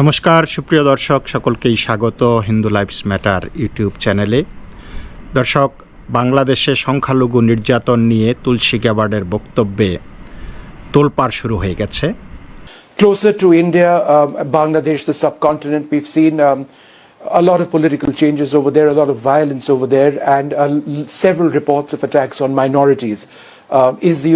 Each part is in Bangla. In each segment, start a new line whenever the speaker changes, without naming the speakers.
নমস্কার সুপ্রিয় দর্শক সকলকেই স্বাগত হিন্দু লাইফস ম্যাটার ইউটিউব চ্যানেলে দর্শক বাংলাদেশে সংখ্যালঘু নির্যাতন নিয়ে তুলসী গ্যাবার্ডের বক্তব্যে তোলপার শুরু হয়ে গেছে
closer to India Bangladesh the subcontinent we've seen A lot of political changes over there, a lot of violence over there, and uh, several reports of attacks on minorities. Uh, is the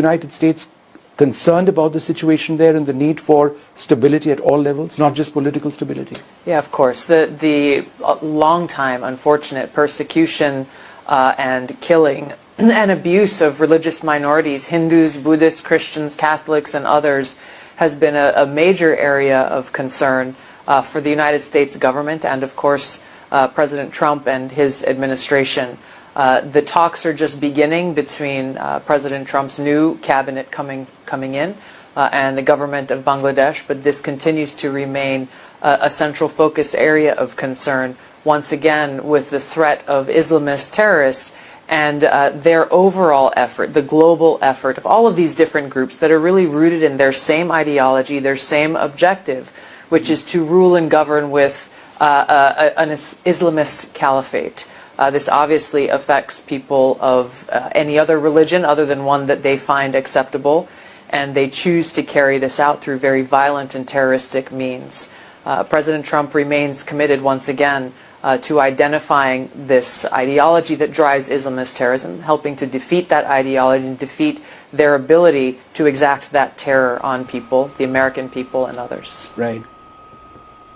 concerned about the situation there and the need for stability at all levels, not just political stability?
Yeah, of course. The the uh, long time unfortunate persecution uh, and killing and abuse of religious minorities, Hindus, Buddhists, Christians, Catholics, and others, has been a, a major area of concern uh, for the United States government and, of course, uh, President Trump and his administration. Uh, the talks are just beginning between uh, President Trump's new cabinet coming coming in uh, and the government of Bangladesh, but this continues to remain uh, a central focus area of concern. Once again, with the threat of Islamist terrorists and uh, their overall effort, the global effort of all of these different groups that are really rooted in their same ideology, their same objective, which is to rule and govern with an Islamist caliphate. Uh, this obviously affects people of uh, any other religion other than one that they find acceptable, and they choose to carry this out through very violent and terroristic means. Uh, President Trump remains committed once again uh, to identifying this ideology that drives Islamist terrorism, helping to defeat that ideology and defeat their ability to exact that terror on people, the American people, and others.
Right.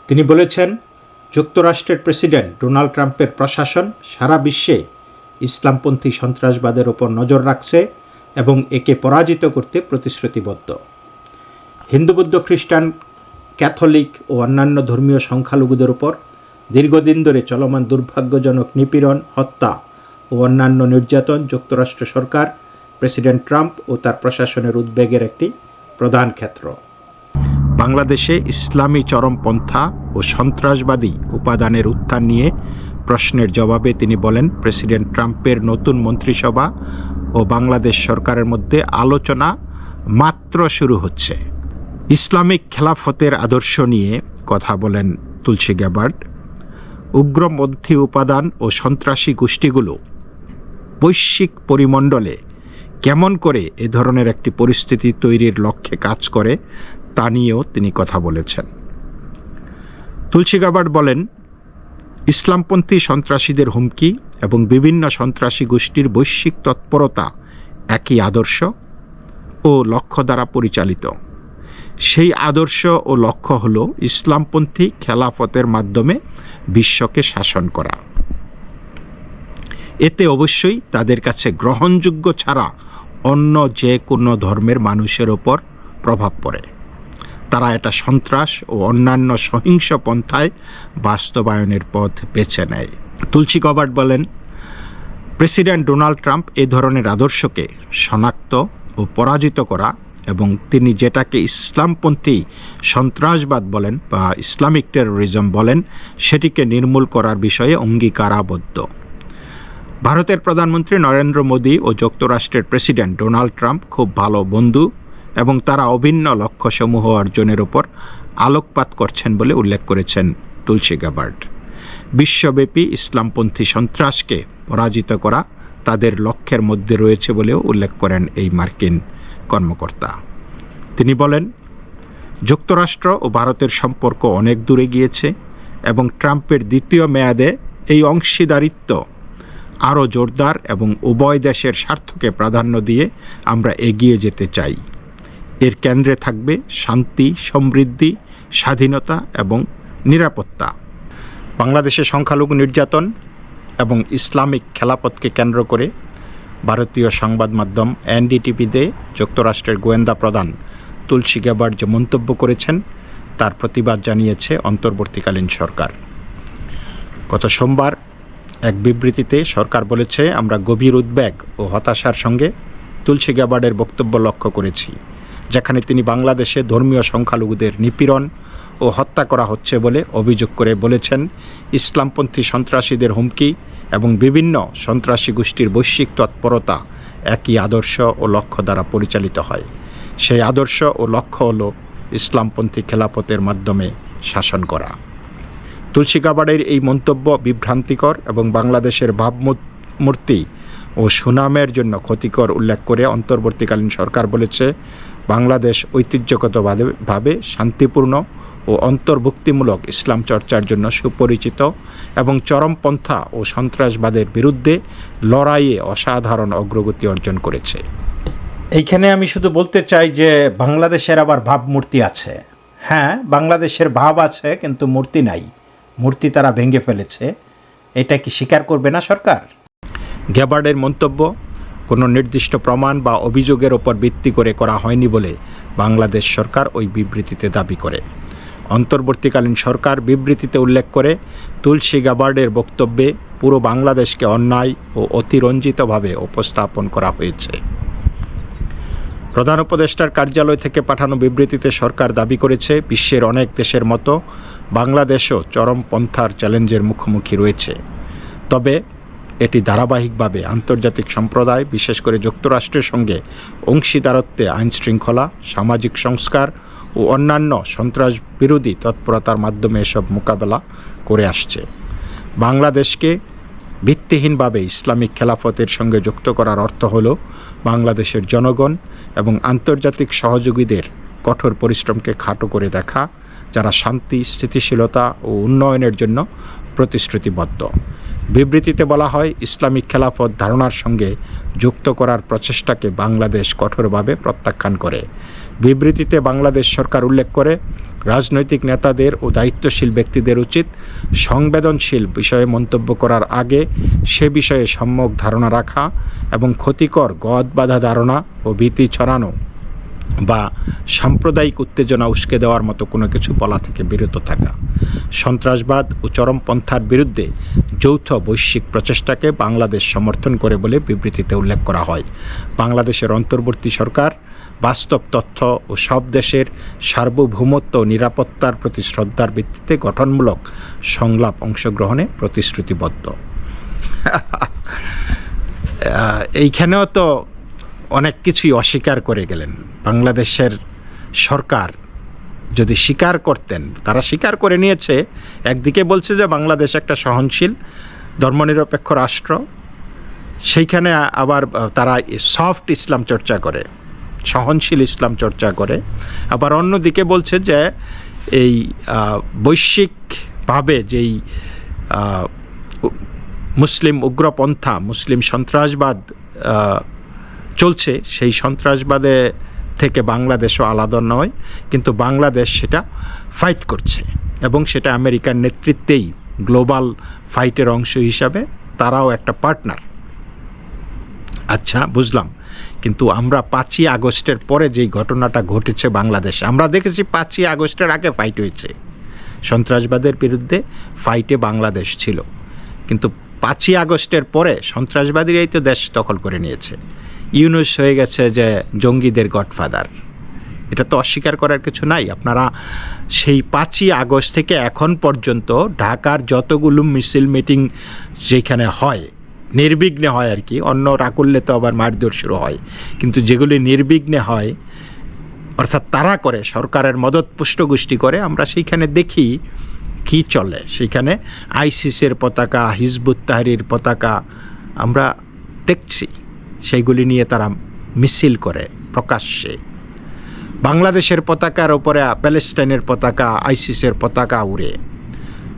তিনি বলেছেন যুক্তরাষ্ট্রের প্রেসিডেন্ট ডোনাল্ড ট্রাম্পের প্রশাসন সারা বিশ্বে ইসলামপন্থী সন্ত্রাসবাদের ওপর নজর রাখছে এবং একে পরাজিত করতে প্রতিশ্রুতিবদ্ধ। হিন্দু বৌদ্ধ খ্রিস্টান, ক্যাথলিক ও অন্যান্য ধর্মীয় সংখ্যালঘুদের উপর দীর্ঘদিন ধরে চলমান দুর্ভাগ্যজনক নিপীড়ন, হত্যা ও অন্যান্য নির্যাতন যুক্তরাষ্ট্র সরকার, প্রেসিডেন্ট ট্রাম্প ও তার প্রশাসনের উদ্বেগের একটি প্রধান ক্ষেত্র। বাংলাদেশে ইসলামী চরমপন্থা ও সন্ত্রাসবাদী উপাদানের উত্থান নিয়ে প্রশ্নের জবাবে তিনি বলেন, প্রেসিডেন্ট ট্রাম্পের নতুন মন্ত্রিসভা ও বাংলাদেশ সরকারের মধ্যে আলোচনা মাত্র শুরু হচ্ছে। ইসলামিক খেলাফতের আদর্শ নিয়ে কথা বলেন তুলসী গ্যাবার্ড উগ্রপন্থী উপাদান ও সন্ত্রাসী গোষ্ঠীগুলো বৈশ্বিক পরিমণ্ডলে কেমন করে এ ধরনের একটি পরিস্থিতি তৈরির লক্ষ্যে কাজ করে তা নিয়েও তিনি কথা বলেছেন। তুলসী গাবার্ড বলেন, ইসলামপন্থী সন্ত্রাসীদের হুমকি এবং বিভিন্ন সন্ত্রাসী গোষ্ঠীর বৈশ্বিক তৎপরতা একই আদর্শ ও লক্ষ্য দ্বারা পরিচালিত। সেই আদর্শ ও লক্ষ্য হল ইসলামপন্থী খেলাফতের মাধ্যমে বিশ্বকে শাসন করা। এতে অবশ্যই তাদের কাছে গ্রহণযোগ্য ছাড়া অন্য যে কোনো ধর্মের মানুষের ওপর প্রভাব পড়ে। তারা এটা সন্ত্রাস ও অন্যান্য সহিংস পন্থায় বাস্তবায়নের পথ বেছে নেয়। তুলসী কবার্ট বলেন, প্রেসিডেন্ট ডোনাল্ড ট্রাম্প এ ধরনের আদর্শকে শনাক্ত ও পরাজিত করা এবং তিনি যেটাকে ইসলামপন্থী সন্ত্রাসবাদ বলেন বা ইসলামিক টেরোরিজম বলেন, সেটিকে নির্মূল করার বিষয়ে অঙ্গীকারাবদ্ধ। ভারতের প্রধানমন্ত্রী নরেন্দ্র মোদী ও যুক্তরাষ্ট্রের প্রেসিডেন্ট ডোনাল্ড ট্রাম্প খুব ভালো বন্ধু। এবং তারা অভিন্ন লক্ষ্যসমূহ অর্জনের ওপর আলোকপাত করছেন বলে উল্লেখ করেছেন তুলসী গাবার্ড। বিশ্বব্যাপী ইসলামপন্থী সন্ত্রাসকে পরাজিত করা তাদের লক্ষ্যের মধ্যে রয়েছে বলেও উল্লেখ করেন এই মার্কিন কর্মকর্তা। তিনি বলেন, যুক্তরাষ্ট্র ও ভারতের সম্পর্ক অনেক দূরে গিয়েছে এবং ট্রাম্পের দ্বিতীয় মেয়াদে এই অংশীদারিত্ব আরও জোরদার এবং উভয় দেশের স্বার্থকে প্রাধান্য দিয়ে আমরা এগিয়ে যেতে চাই। এর কেন্দ্রে থাকবে শান্তি, সমৃদ্ধি, স্বাধীনতা এবং নিরাপত্তা। বাংলাদেশে সংখ্যালঘু নির্যাতন এবং ইসলামিক খেলাপথকে কেন্দ্র করে ভারতীয় সংবাদ মাধ্যম এনডিটিভিতে যুক্তরাষ্ট্রের গোয়েন্দা প্রধান তুলসী গ্যাবার যে মন্তব্য করেছেন, তার প্রতিবাদ জানিয়েছে অন্তর্বর্তীকালীন সরকার। গত সোমবার এক বিবৃতিতে সরকার বলেছে, আমরা গভীর উদ্বেগ ও হতাশার সঙ্গে তুলসী গ্যাবার্ডের বক্তব্য লক্ষ্য করেছি। যেখানে তিনি বাংলাদেশে ধর্মীয় সংখ্যালঘুদের নিপীড়ন ও হত্যা করা হচ্ছে বলে অভিযোগ করে বলেছেন। ইসলামপন্থী সন্ত্রাসীদের হুমকি এবং বিভিন্ন সন্ত্রাসী গোষ্ঠীর বৈশ্বিক তৎপরতা একই আদর্শ ও লক্ষ্য দ্বারা পরিচালিত হয়। সেই আদর্শ ও লক্ষ্য হল ইসলামপন্থী খেলাপথের মাধ্যমে শাসন করা। তুলসী গাবার্ডের এই মন্তব্য বিভ্রান্তিকর এবং বাংলাদেশের ভাবমূর্তি ও সুনামের জন্য ক্ষতিকর উল্লেখ করে অন্তর্বর্তীকালীন সরকার বলেছে বাংলাদেশ ঐতিহ্যগতভাবে ভাবে শান্তিপূর্ণ ও অন্তর্ভুক্তিমূলক ইসলাম চর্চার জন্য সুপরিচিত এবং চরমপন্থা ও সন্ত্রাসবাদের বিরুদ্ধে লড়াইয়ে অসাধারণ অগ্রগতি অর্জন করেছে।
এইখানে আমি শুধু বলতে চাই যে বাংলাদেশের আবার ভাবমূর্তি আছে। হ্যাঁ বাংলাদেশের ভাব আছে কিন্তু মূর্তি নাই। মূর্তি তারা ভেঙে ফেলেছে। এটা কি স্বীকার করবে না সরকার?
গ্যাবার্ডের মন্তব্য কোনো নির্দিষ্ট প্রমাণ বা অভিযোগের ওপর ভিত্তি করে করা হয়নি বলে বাংলাদেশ সরকার ওই বিবৃতিতে দাবি করে। অন্তর্বর্তীকালীন সরকার বিবৃতিতে উল্লেখ করে, তুলসী গাবার্ডের বক্তব্যে পুরো বাংলাদেশকে অন্যায় ও অতিরঞ্জিতভাবে উপস্থাপন করা হয়েছে। প্রধান উপদেষ্টার কার্যালয় থেকে পাঠানো বিবৃতিতে সরকার দাবি করেছে, বিশ্বের অনেক দেশের মতো বাংলাদেশও চরমপন্থার চ্যালেঞ্জের মুখোমুখি রয়েছে। তবে এটি ধারাবাহিকভাবে আন্তর্জাতিক সম্প্রদায়, বিশেষ করে যুক্তরাষ্ট্রের সঙ্গে অংশীদারত্বে আইন শৃঙ্খলা সামাজিক সংস্কার ও অন্যান্য সন্ত্রাস বিরোধী তৎপরতার মাধ্যমে এসব মোকাবেলা করে আসছে। বাংলাদেশকে ভিত্তিহীনভাবে ইসলামিক খেলাফতের সঙ্গে যুক্ত করার অর্থ হল বাংলাদেশের জনগণ এবং আন্তর্জাতিক সহযোগীদের কঠোর পরিশ্রমকে খাটো করে দেখা, যারা শান্তি, স্থিতিশীলতা ও উন্নয়নের জন্য প্রতিশ্রুতিবদ্ধ। বিবৃতিতে বলা হয়, ইসলামিক খেলাফত ধারণার সঙ্গে যুক্ত করার প্রচেষ্টাকে বাংলাদেশ কঠোরভাবে প্রত্যাখ্যান করে। বিবৃতিতে বাংলাদেশ সরকার উল্লেখ করে, রাজনৈতিক নেতাদের ও দায়িত্বশীল ব্যক্তিদের উচিত সংবেদনশীল বিষয়ে মন্তব্য করার আগে সে বিষয়ে সম্যক ধারণা রাখা এবং ক্ষতিকর গদ বাধা ধারণা ও ভীতি ছড়ানো। বা সাম্প্রদায়িক উত্তেজনা উস্কে দেওয়ার মতো কোনো কিছু বলা থেকে বিরত থাকা। সন্ত্রাসবাদ ও চরমপন্থার বিরুদ্ধে যৌথ বৈশ্বিক প্রচেষ্টাকে বাংলাদেশ সমর্থন করে বলে বিবৃতিতে উল্লেখ করা হয়। বাংলাদেশের অন্তর্বর্তী সরকার বাস্তব তথ্য ও সব দেশের সার্বভৌমত্ব ও নিরাপত্তার প্রতি শ্রদ্ধার ভিত্তিতে গঠনমূলক সংলাপ অংশগ্রহণে প্রতিশ্রুতিবদ্ধ। এইখানেও তো অনেক কিছুই অস্বীকার করে গেলেন। বাংলাদেশের সরকার যদি স্বীকার করতেন, তারা স্বীকার করে নিয়েছে, একদিকে বলছে যে বাংলাদেশ একটা সহনশীল, ধর্মনিরপেক্ষ রাষ্ট্র, সেইখানে আবার তারা সফট ইসলাম চর্চা করে, সহনশীল ইসলাম চর্চা করে। আবার অন্যদিকে বলছে যে এই বৈশ্বিকভাবে যেই মুসলিম উগ্রপন্থা, মুসলিম সন্ত্রাসবাদ চলছে, সেই সন্ত্রাসবাদে থেকে বাংলাদেশও আলাদা নয়, কিন্তু বাংলাদেশ সেটা ফাইট করছে এবং সেটা আমেরিকার নেতৃত্বেই গ্লোবাল ফাইটের অংশ হিসাবে তারাও একটা পার্টনার আচ্ছা বুঝলাম। কিন্তু আমরা পাঁচই আগস্টের পরে যেই ঘটনাটা ঘটেছে বাংলাদেশে, আমরা দেখেছি পাঁচই আগস্টের আগে ফাইট হয়েছে। সন্ত্রাসবাদের বিরুদ্ধে ফাইটে বাংলাদেশ ছিল। কিন্তু পাঁচই আগস্টের পরে সন্ত্রাসবাদীরাই তো দেশ দখল করে নিয়েছে। ইউনুস হয়ে গেছে যে জঙ্গিদের গডফাদার। এটা তো অস্বীকার করার কিছু নাই। আপনারা সেই পাঁচই আগস্ট থেকে এখন পর্যন্ত ঢাকার যতগুলো মিছিল মিটিং যেখানে হয়, নির্বিঘ্নে হয় আর কি অন্যরা করলে তো আবার মারধর শুরু হয়। কিন্তু যেগুলি নির্বিঘ্নে হয়, অর্থাৎ তারা করে, সরকারের মদত পুষ্ট গোষ্ঠী করে, আমরা সেইখানে দেখি কি চলে। সেখানে আইসিসের পতাকা, হিজবুত তাহরির পতাকা আমরা দেখছি। সেইগুলি নিয়ে তারা মিছিল করে প্রকাশ্যে। বাংলাদেশের পতাকার ওপরে প্যালেস্টাইনের পতাকা, আইসিসের পতাকা উড়ে।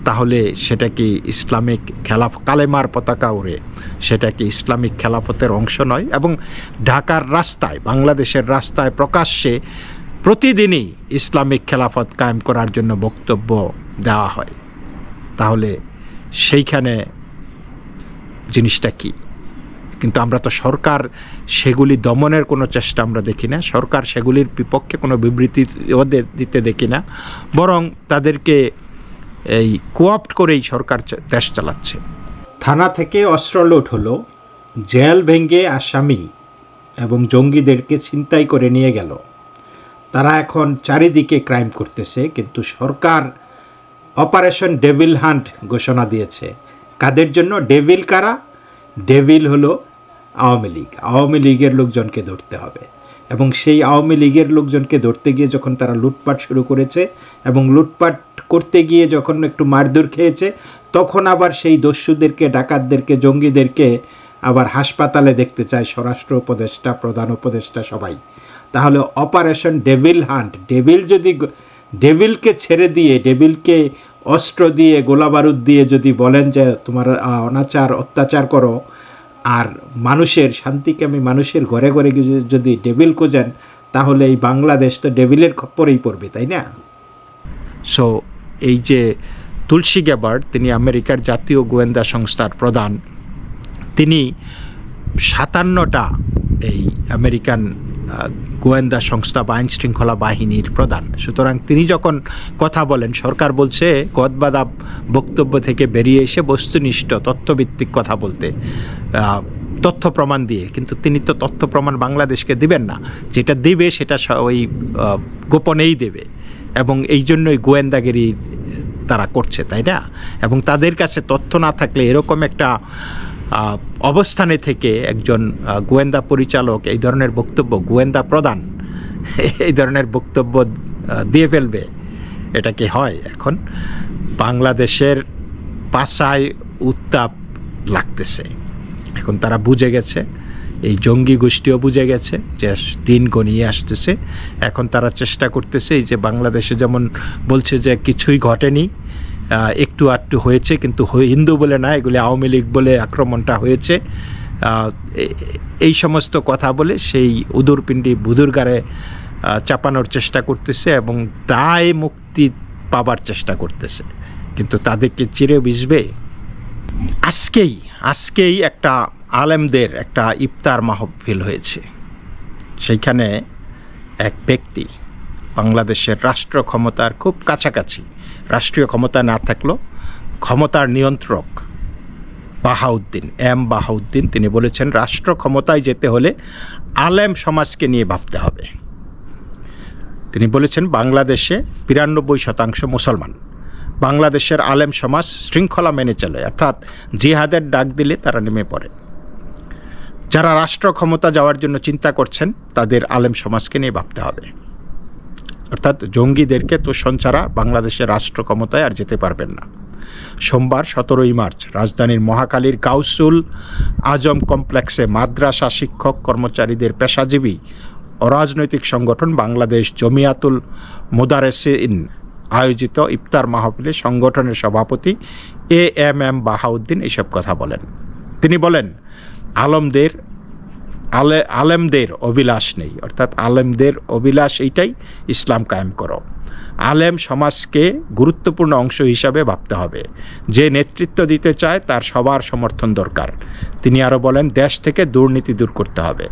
তাহলে সেটা কি ইসলামিক খেলাফ, কালেমার পতাকা উড়ে? সেটা কি ইসলামিক খেলাফতের অংশ নয়? এবং ঢাকার রাস্তায়, বাংলাদেশের রাস্তায় প্রকাশ্যে প্রতিদিনই ইসলামিক খেলাফত কায়েম করার জন্য বক্তব্য দেওয়া হয়। তাহলে সেইখানে জিনিসটা কি? কিন্তু আমরা তো সরকার সেগুলি দমনের কোনো চেষ্টা আমরা দেখি না। সরকার সেগুলির বিপক্ষে কোনো বিবৃতি দিতে দেখি না। বরং তাদেরকে এই কোঅপ্ট করেই সরকার দেশ চালাচ্ছে।
থানা থেকে অস্ত্র লুট হলো, জেল ভেঙে আসামি এবং জঙ্গিদেরকে ছিনতাই করে নিয়ে গেল। তারা এখন চারিদিকে ক্রাইম করতেছে, কিন্তু সরকার অপারেশন ডেভিল হান্ট ঘোষণা দিয়েছে। কাদের জন্য? ডেভিল কারা? ডেভিল হলো আওয়ামী লীগ। আওয়ামী লীগের লোকজনকে ধরতে হবে। এবং সেই আওয়ামী লীগের লোকজনকে ধরতে গিয়ে যখন তারা লুটপাট শুরু করেছে এবং লুটপাট করতে গিয়ে যখন একটু মারধর খেয়েছে, তখন আবার সেই দস্যুদেরকে, ডাকাতদেরকে, জঙ্গিদেরকে আবার হাসপাতালে দেখতে চায় স্বরাষ্ট্র উপদেষ্টা, প্রধান উপদেষ্টা সবাই। তাহলে অপারেশন ডেভিল হান্ট, ডেভিল যদি ডেভিলকে ছেড়ে দিয়ে, ডেভিলকে অস্ত্র দিয়ে, গোলাবারুদ দিয়ে যদি বলেন যে, তোমার অনাচার, অত্যাচার করো আর মানুষের শান্তিকামী মানুষের ঘরে ঘরে যদি ডেভিল খোঁজেন, তাহলে এই বাংলাদেশ তো ডেভিলের খপ্পরেই পড়বে, তাই না?
সো এই যে তুলসী গ্যাবার্ড তিনি আমেরিকার জাতীয় গোয়েন্দা সংস্থার প্রধান, তিনি সাতান্নটা এই আমেরিকান গোয়েন্দা সংস্থা বা আইন শৃঙ্খলা বাহিনীর প্রধান। সুতরাং তিনি যখন কথা বলেন, সরকার বলছে গদবাদাব বক্তব্য থেকে বেরিয়ে এসে বস্তুনিষ্ঠ তথ্যভিত্তিক কথা বলতে তথ্য প্রমাণ দিয়ে। কিন্তু তিনি তো তথ্য প্রমাণ বাংলাদেশকে দিবেন না। যেটা দিবে, সেটা ওই গোপনেই দেবে। এবং এই জন্যই গোয়েন্দাগিরি তারা করছে, তাই না? এবং তাদের কাছে তথ্য না থাকলে এরকম একটা অবস্থানে থেকে একজন গোয়েন্দা পরিচালক, এই ধরনের বক্তব্য, গোয়েন্দা প্রদান এই ধরনের বক্তব্য দিয়ে ফেলবে, এটা কি হয় এখন? বাংলাদেশের পাশায় উত্তাপ লাগতেছে। এখন তারা বুঝে গেছে, এই জঙ্গি গোষ্ঠীও বুঝে গেছে যে দিন গনিয়ে আসতেছে। এখন তারা চেষ্টা করতেছে, এই যে বাংলাদেশে যেমন বলছে যে কিছুই ঘটেনি একটু আধটু হয়েছে কিন্তু হিন্দু বলে না এগুলি আওয়ামী লীগ বলে আক্রমণটা হয়েছে। এই সমস্ত কথা বলে সেই উদুরপিণ্ডি বুধুরগারে আহ, চাপানোর চেষ্টা করতেছে এবং দায় মুক্তি পাবার চেষ্টা করতেছে। কিন্তু তাদেরকে চিরে বিজবে আজকেই আজকেই একটা আলেমদের একটা ইফতার মাহফিল হয়েছে। সেইখানে এক ব্যক্তি বাংলাদেশের রাষ্ট্র ক্ষমতার খুব কাছাকাছি রাষ্ট্রীয় ক্ষমতা না থাকলেও ক্ষমতার নিয়ন্ত্রক বাহাউদ্দিন, এম বাহাউদ্দিন। তিনি বলেছেন, রাষ্ট্র ক্ষমতায় যেতে হলে আলেম সমাজকে নিয়ে ভাবতে হবে। তিনি বলেছেন, বাংলাদেশে বিরানব্বই শতাংশ মুসলমান। বাংলাদেশের আলেম সমাজ শৃঙ্খলা মেনে চলে, অর্থাৎ জিহাদের ডাক দিলে তারা নেমে পড়ে। যারা রাষ্ট্র ক্ষমতা যাওয়ার জন্য চিন্তা করছেন, তাদের আলেম সমাজকে নিয়ে ভাবতে হবে। অর্থাৎ জঙ্গিদেরকে তোষণ ছাড়া বাংলাদেশের রাষ্ট্র ক্ষমতায় আর যেতে পারবেন না। সোমবার সতেরোই মার্চ রাজধানীর মহাকালীর কাউসুল আজম কমপ্লেক্সে মাদ্রাসা শিক্ষক কর্মচারীদের পেশাজীবী অরাজনৈতিক সংগঠন বাংলাদেশ জমিয়াতুল মুদারেসিন আয়োজিত ইফতার মাহফিলে সংগঠনের সভাপতি এ এম এম বাহাউদ্দিন এসব কথা বলেন। তিনি বলেন, আলমদের আলে আলেমদের অভিলাষ নেই। অর্থাৎ আলেমদের অভিলাষ এইটাই ইসলাম কায়েম করো। আলেম সমাজকে গুরুত্বপূর্ণ অংশ হিসাবে ভাবতে হবে। যে নেতৃত্ব দিতে চায় তার সবার সমর্থন দরকার। তিনি আরও বলেন, দেশ থেকে দুর্নীতি দূর করতে হবে।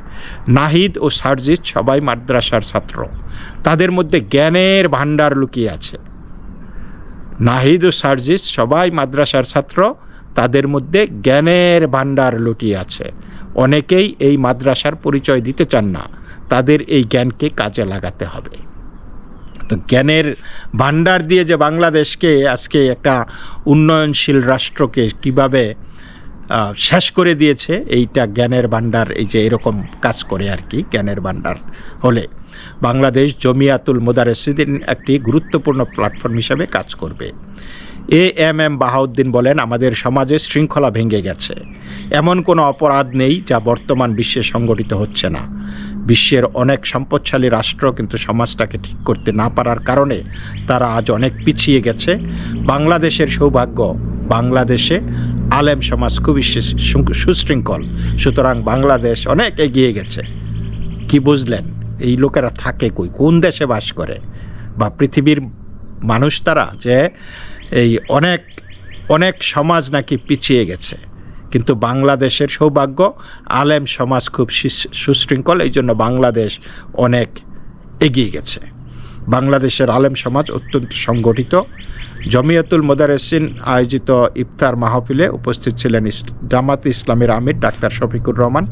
নাহিদ ও সার্জিৎ সবাই মাদ্রাসার ছাত্র। তাদের মধ্যে জ্ঞানের ভাণ্ডার লুকিয়ে আছে। নাহিদ ও সার্জিস সবাই মাদ্রাসার ছাত্র। তাদের মধ্যে জ্ঞানের ভাণ্ডার লুটিয়ে আছে। অনেকেই এই মাদ্রাসার পরিচয় দিতে চান না। তাদের এই জ্ঞানকে কাজে লাগাতে হবে। তো জ্ঞানের ভাণ্ডার দিয়ে যে বাংলাদেশকে আজকে একটা উন্নয়নশীল রাষ্ট্রকে কীভাবে শেষ করে দিয়েছে, এইটা জ্ঞানের ভাণ্ডার, এই যে এরকম কাজ করে আর কি, জ্ঞানের ভাণ্ডার হলে। বাংলাদেশ জমিয়াতুল মোদারেসিদিন একটি গুরুত্বপূর্ণ প্ল্যাটফর্ম হিসাবে কাজ করবে। এ এম এম বাহাউদ্দিন বলেন, আমাদের সমাজে শৃঙ্খলা ভেঙে গেছে। এমন কোনো অপরাধ নেই যা বর্তমান বিশ্বে সংগঠিত হচ্ছে না। বিশ্বের অনেক সম্পদশালী রাষ্ট্র কিন্তু সমাজটাকে ঠিক করতে না পারার কারণে তারা আজ অনেক পিছিয়ে গেছে। বাংলাদেশের সৌভাগ্য, বাংলাদেশে আলেম সমাজ খুবই সুশৃঙ্খল। সুতরাং বাংলাদেশ অনেক এগিয়ে গেছে। কি বুঝলেন? এই লোকেরা থাকে কই? কোন দেশে বাস করে? বা পৃথিবীর মানুষ তারা যে এই অনেক অনেক সমাজ নাকি পিছিয়ে গেছে। কিন্তু বাংলাদেশের সৌভাগ্য, আলেম সমাজ খুব সুশৃঙ্খল, এই জন্য বাংলাদেশ অনেক এগিয়ে গেছে। বাংলাদেশের আলেম সমাজ অত্যন্ত সংগঠিত। জমিয়তুল মোদারেসিন আয়োজিত ইফতার মাহফিলে উপস্থিত ছিলেন জামাত ইসলামের আমির ডাক্তার শফিকুর রহমান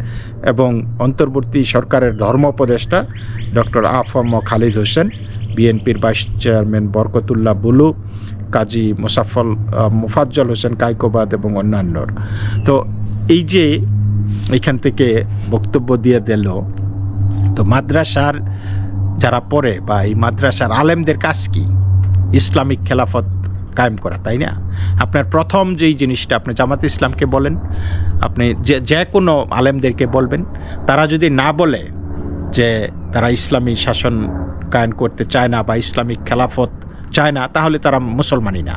এবং অন্তর্বর্তী সরকারের ধর্ম উপদেষ্টা doctor A F M Khalid Hossain, বিএনপির ভাইস চেয়ারম্যান বরকতুল্লাহ বুলু কাজী মুসাফল মুফাজ্জল হোসেন কাইকোবাদ এবং অন্যান্যর। তো এই যে এখান থেকে বক্তব্য দিয়ে দিল, তো মাদ্রাসার যারা পড়ে বা এই মাদ্রাসার আলেমদের কাজ কি? ইসলামিক খেলাফত কায়েম করা, তাই না? আপনার প্রথম যেই জিনিসটা আপনি জামাত ইসলামকে বলেন, আপনি যে যে কোনো আলেমদেরকে বলবেন, তারা যদি না বলে যে তারা ইসলামী শাসন কায়েম করতে চায় না বা ইসলামিক খেলাফত চায় না, তাহলে তারা মুসলমানই না।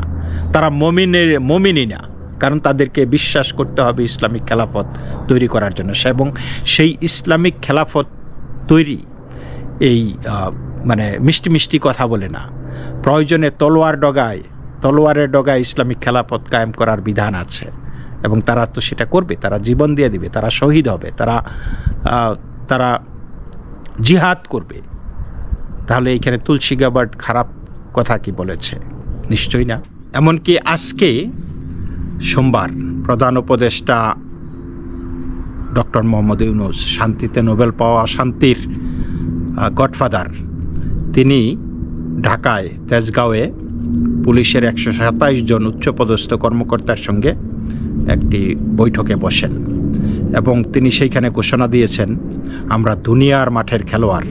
তারা মমিনের, মমিনই না। কারণ তাদেরকে বিশ্বাস করতে হবে ইসলামিক খেলাফত তৈরি করার জন্য। এবং সেই ইসলামিক খেলাফত তৈরি এই মানে মিষ্টি মিষ্টি কথা বলে না। প্রয়োজনে তলোয়ার ডগায়, তলোয়ারের ডগায় ইসলামিক খেলাফত কায়েম করার বিধান আছে। এবং তারা তো সেটা করবে, তারা জীবন দিয়ে দিবে, তারা শহীদ হবে, তারা তারা জিহাদ করবে। তাহলে এইখানে তুলসী গাবার্ড খারাপ কথা কি বলেছে? নিশ্চয়ই না। এমনকি আজকে সোমবার প্রধান উপদেষ্টা ডক্টর মোহাম্মদ ইউনুস শান্তিতে নোবেল পাওয়া শান্তির গডফাদার। তিনি ঢাকায় তেজগাঁওয়ে পুলিশের একশো সাতাইশ জন উচ্চপদস্থ কর্মকর্তার সঙ্গে একটি বৈঠকে বসেন এবং তিনি সেইখানে ঘোষণা দিয়েছেন, আমরা দুনিয়ার মাঠের খেলোয়াড়,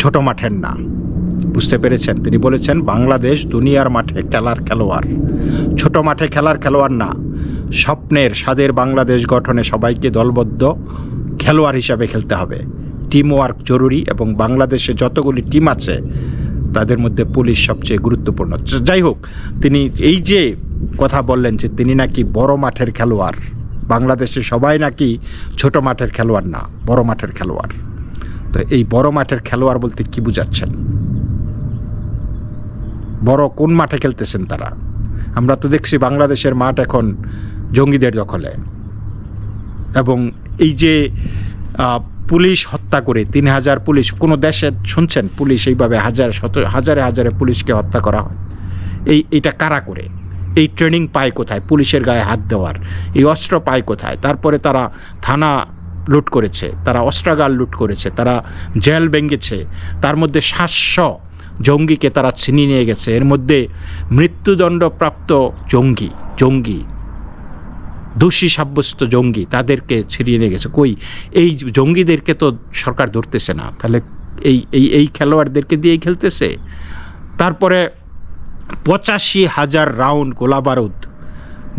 ছোট মাঠের না। বুঝতে পেরেছেন? তিনি বলেছেন, বাংলাদেশ দুনিয়ার মাঠে খেলার খেলোয়াড়। ছোট মাঠে খেলার খেলোয়াড় না। স্বপ্নের স্বাদের বাংলাদেশ গঠনে সবাইকে দলবদ্ধ খেলোয়াড় হিসাবে খেলতে হবে। টিম ওয়ার্ক জরুরি এবং বাংলাদেশে যতগুলি টিম আছে, তাদের মধ্যে পুলিশ সবচেয়ে গুরুত্বপূর্ণ। যাই হোক, তিনি এই যে কথা বললেন যে তিনি নাকি বড় মাঠের খেলোয়াড়, বাংলাদেশে সবাই নাকি ছোট মাঠের খেলোয়াড় না, বড় মাঠের খেলোয়াড়। তো এই বড় মাঠের খেলোয়াড় বলতে কি বুঝাচ্ছেন? বড় কোন মাঠে খেলতেছেন তারা? আমরা তো দেখছি বাংলাদেশের মাঠ এখন জঙ্গিদের দখলে। এবং এই যে পুলিশ হত্যা করে তিন হাজার পুলিশ, কোনো দেশে শুনছেন পুলিশ এইভাবে হাজার শত, হাজারে হাজারে পুলিশকে হত্যা করা হয়? এই এটা কারা করে? এই ট্রেনিং পায় কোথায়? পুলিশের গায়ে হাত দেওয়ার। এই অস্ত্র পায় কোথায়? তারপরে তারা থানা লুট করেছে, তারা অস্ত্রাগার লুট করেছে, তারা জেল ভেঙেছে, তার মধ্যে সাতশো জঙ্গিকে তারা ছিনিয়ে নিয়ে গেছে। এর মধ্যে মৃত্যুদণ্ডপ্রাপ্ত জঙ্গি জঙ্গি, দোষী সাব্যস্ত জঙ্গি তাদেরকে ছিড়িয়ে নিয়ে গেছে। কই, এই জঙ্গিদেরকে তো সরকার ধরতেছে না। তাহলে এই এই এই খেলোয়াড়দেরকে দিয়েই খেলতেছে? তারপরে পঁচাশি হাজার রাউন্ড গোলাবারুদ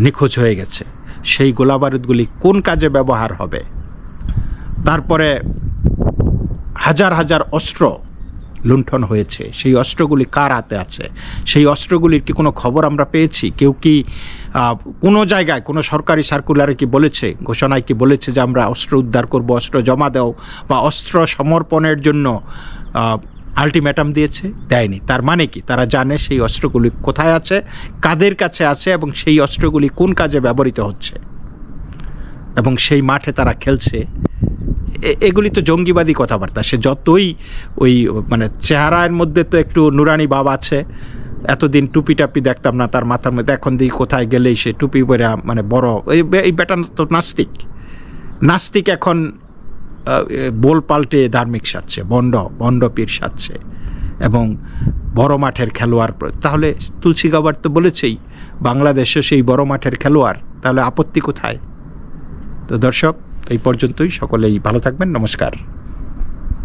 নিখোঁজ হয়ে গেছে। সেই গোলাবারুদগুলি কোন কাজে ব্যবহার হবে? তারপরে হাজার হাজার অস্ত্র লুণ্ঠন হয়েছে। সেই অস্ত্রগুলি কার হাতে আছে? সেই অস্ত্রগুলির কি কোনো খবর আমরা পেয়েছি? কেউ কি কোনো জায়গায় কোনো সরকারি সার্কুলারে কি বলেছে? ঘোষণায় কি বলেছে যে আমরা অস্ত্র উদ্ধার করব, অস্ত্র জমা দাও বা অস্ত্র সমর্পণের জন্য আলটিমেটাম দিয়েছে? দেয়নি। তার মানে কি? তারা জানে সেই অস্ত্রগুলি কোথায় আছে, কাদের কাছে আছে এবং সেই অস্ত্রগুলি কোন কাজে ব্যবহৃত হচ্ছে? এবং সেই মাঠে তারা খেলছে। এগুলি তো জঙ্গিবাদী কথাবার্তা। সে যতই ওই মানে চেহারার মধ্যে তো একটু নুরানি ভাব আছে, এতদিন টুপি টাপি দেখতাম না তার মাথার মধ্যে, এখন দিই কোথায় গেলেই সে টুপি পরে মানে বড়। এই বে- এই বেটা তো নাস্তিক। নাস্তিক এখন বোল পাল্টে ধার্মিক সাজছে, বন্ড বন্ড পীর সাজছে এবং বড় মাঠের খেলোয়াড় তাহলে তুলসী গাবার তো বলেছেই বাংলাদেশে সেই বড় মাঠের খেলোয়াড়, তাহলে আপত্তি কোথায়? তো দর্শক এই পর্যন্তই। সকলেই ভালো থাকবেন। নমস্কার।